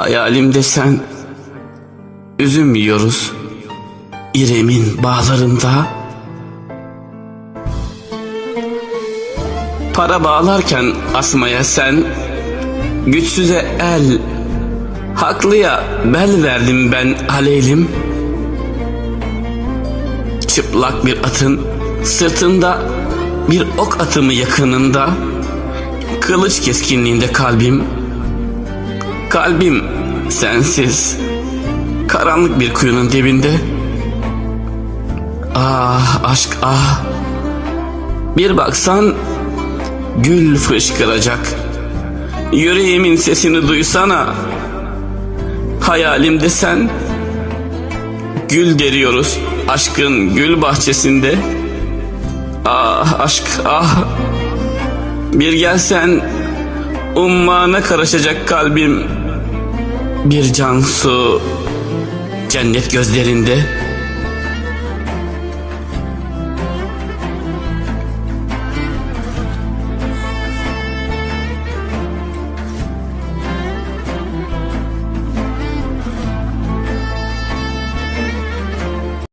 Hayalimde sen üzüm yiyoruz. İrem'in bağlarında Para bağlarken asmaya sen Güçsüze el. Haklıya bel verdim ben aleylim Çıplak bir atın sırtında bir ok atımı yakınında. Kılıç keskinliğinde kalbim Kalbim sensiz. Karanlık bir kuyunun dibinde. Ah aşk ah. Bir baksan Gül fışkıracak. Yüreğimin sesini duysana. Hayalimde sen Gül deriyoruz aşkın gül bahçesinde. Ah aşk ah. Bir gelsen Ummana karışacak kalbim Bir can su Cennet gözlerinde